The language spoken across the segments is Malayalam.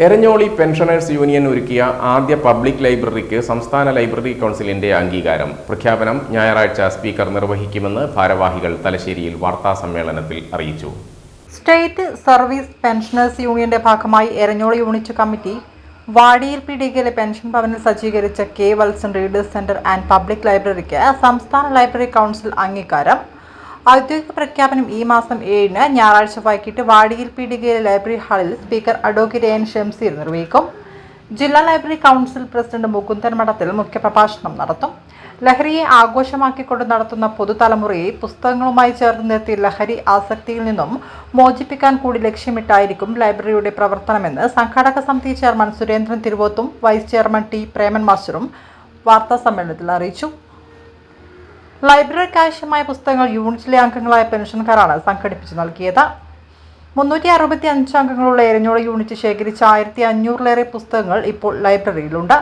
എരഞ്ഞോളി പെൻഷനേഴ്സ് യൂണിയൻ ഒരുക്കിയ ആദ്യ പബ്ലിക് ലൈബ്രറിക്ക് സംസ്ഥാന ലൈബ്രറി കൗൺസിലിന്റെ അംഗീകാരം. പ്രഖ്യാപനം ഞായറാഴ്ച സ്പീക്കർ നിർവഹിക്കുമെന്ന് ഭാരവാഹികൾ തലശ്ശേരിയിൽ വാർത്താ സമ്മേളനത്തിൽ അറിയിച്ചു. സ്റ്റേറ്റ് സർവീസ് പെൻഷനേഴ്സ് യൂണിയന്റെ ഭാഗമായി എരഞ്ഞോളി യൂണിറ്റ് കമ്മിറ്റി വാടിയിൽ പീടികയിലെ പെൻഷൻ ഭവനിൽ സജ്ജീകരിച്ച K Valsan readers centre and public ലൈബ്രറിക്ക് സംസ്ഥാന ലൈബ്രറി കൗൺസിൽ അംഗീകാരം. ഔദ്യോഗിക പ്രഖ്യാപനം ഈ മാസം ഏഴിന് ഞായറാഴ്ച വൈകിട്ട് വാടിയിൽ പീടികയിലെ ലൈബ്രറി ഹാളിൽ സ്പീക്കർ അഡ്വക്കേറ്റ് എൻ ഷംസീർ നിർവഹിക്കും. ജില്ലാ ലൈബ്രറി കൗൺസിൽ പ്രസിഡന്റ് മുകുന്ദൻ മഠത്തിൽ മുഖ്യപ്രഭാഷണം നടത്തും. ലഹരിയെ ആഘോഷമാക്കിക്കൊണ്ട് നടത്തുന്ന പുതുതലമുറയെ പുസ്തകങ്ങളുമായി ചേർന്ന് നിർത്തി ലഹരി ആസക്തിയിൽ നിന്നും മോചിപ്പിക്കാൻ കൂടി ലക്ഷ്യമിട്ടായിരിക്കും ലൈബ്രറിയുടെ പ്രവർത്തനമെന്ന് സംഘാടക സമിതി ചെയർമാൻ സുരേന്ദ്രൻ തിരുവോത്തും വൈസ് ചെയർമാൻ ടി പ്രേമൻ മാസ്റ്ററും വാർത്താ സമ്മേളനത്തിൽ അറിയിച്ചു. ലൈബ്രറിക്ക് ആവശ്യമായ പുസ്തകങ്ങൾ യൂണിറ്റിലെ അംഗങ്ങളായ പെൻഷൻകാരാണ് സംഘടിപ്പിച്ചു നൽകിയത്. മുന്നൂറ്റി അറുപത്തി അഞ്ച് അംഗങ്ങളുള്ള എരഞ്ഞോള യൂണിറ്റ് ശേഖരിച്ച ആയിരത്തി അഞ്ഞൂറിലേറെ പുസ്തകങ്ങൾ ഇപ്പോൾ ലൈബ്രറിയിലുണ്ട്.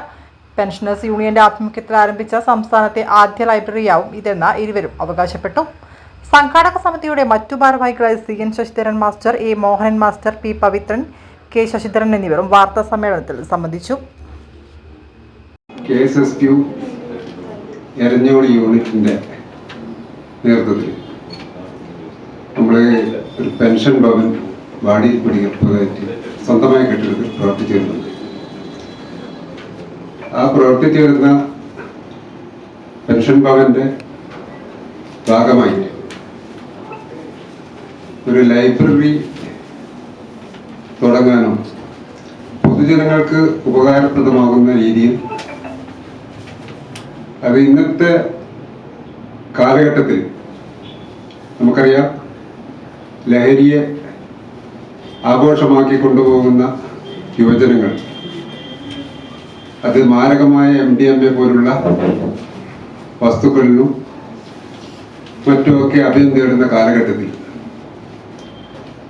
പെൻഷനേഴ്സ് യൂണിയന്റെ ആഭിമുഖ്യത്തിൽ ആരംഭിച്ച സംസ്ഥാനത്തെ ആദ്യ ലൈബ്രറിയാവും ഇതെന്ന് ഇരുവരും അവകാശപ്പെട്ടു. സംഘാടക സമിതിയുടെ മറ്റു ഭാരവാഹികളായ C N Sasidharan master A Mohanan master P Pavithran K Sasidharan എന്നിവരും വാർത്താ സമ്മേളനത്തിൽ സംബന്ധിച്ചു. കെ എസ് എസ് എരഞ്ഞോളി യൂണിറ്റിന്റെ നേതൃത്വത്തിൽ. നമ്മളെ ഒരു പെൻഷൻ ഭവൻ വാടിയിൽ പിടികപ്പെടുത്തി സ്വന്തമായ കെട്ടിടത്തിൽ പ്രവർത്തിച്ചു വരുന്നുണ്ട് ആ പ്രവർത്തിച്ചു വരുന്ന പെൻഷൻ ഭവന്റെ ഭാഗമായി ഒരു ലൈബ്രറി തുടങ്ങാനും പൊതുജനങ്ങൾക്ക് ഉപകാരപ്രദമാകുന്ന രീതിയിൽ അത് ഇന്നത്തെ കാലഘട്ടത്തിൽ നമുക്കറിയാം ലഹരിയെ ആഘോഷമാക്കി കൊണ്ടുപോകുന്ന യുവജനങ്ങൾ അത് മാരകമായ എം ഡി എം എ പോലുള്ള വസ്തുക്കളിലും മറ്റുമൊക്കെ അഭയം തേടുന്ന കാലഘട്ടത്തിൽ.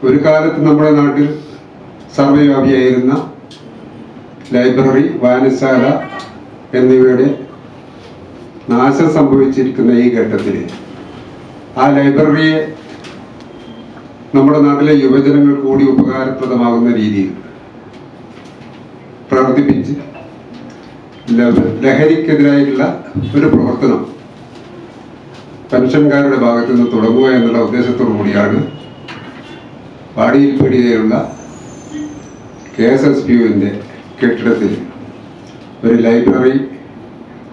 ഒരു കാലത്ത് നമ്മുടെ നാട്ടിൽ സർവവ്യാപിയായിരുന്ന ലൈബ്രറി വായനശാല എന്നിവയുടെ നാശം സംഭവിച്ചിരിക്കുന്ന ഈ ഘട്ടത്തിൽ ആ ലൈബ്രറിയെ നമ്മുടെ നാട്ടിലെ യുവജനങ്ങൾ കൂടി ഉപകാരപ്രദമാകുന്ന രീതിയിൽ പ്രവർത്തിപ്പിച്ച് ലഹരിക്കെതിരായിട്ടുള്ള ഒരു പ്രവർത്തനം പെൻഷൻകാരുടെ ഭാഗത്തു നിന്ന് തുടങ്ങുക എന്നുള്ള ഉദ്ദേശത്തോടു കൂടിയാണ് വാടിയിൽ പീടികയിലുള്ള കെ എസ് എസ് പി യുവിന്റെ കെട്ടിടത്തിൽ ഒരു ലൈബ്രറി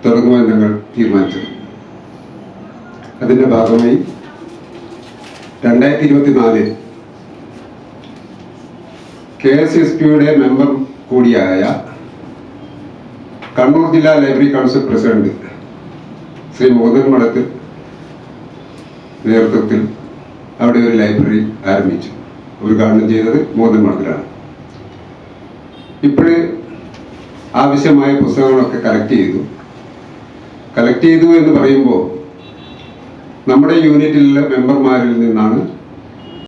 തുടങ്ങുവാൻ ഞങ്ങൾ തീരുമാനിച്ചത്. അതിന്റെ ഭാഗമായി രണ്ടായിരത്തി ഇരുപത്തി നാലിൽ കെ എസ് എസ് പിയുടെ മെമ്പർ കൂടിയായ കണ്ണൂർ ജില്ലാ library council president Sree Mohan Madathil നേതൃത്വത്തിൽ അവിടെ ഒരു ലൈബ്രറി ആരംഭിച്ചു. ഉദ്ഘാടനം ചെയ്തത് മോഹൻ മഠത്തിലാണ്. ഇപ്പോഴ് ആവശ്യമായ പുസ്തകങ്ങളൊക്കെ കളക്ട് ചെയ്തു. കളക്ട് ചെയ്തു എന്ന് പറയുമ്പോൾ നമ്മുടെ യൂണിറ്റിലെ മെമ്പർമാരിൽ നിന്നാണ്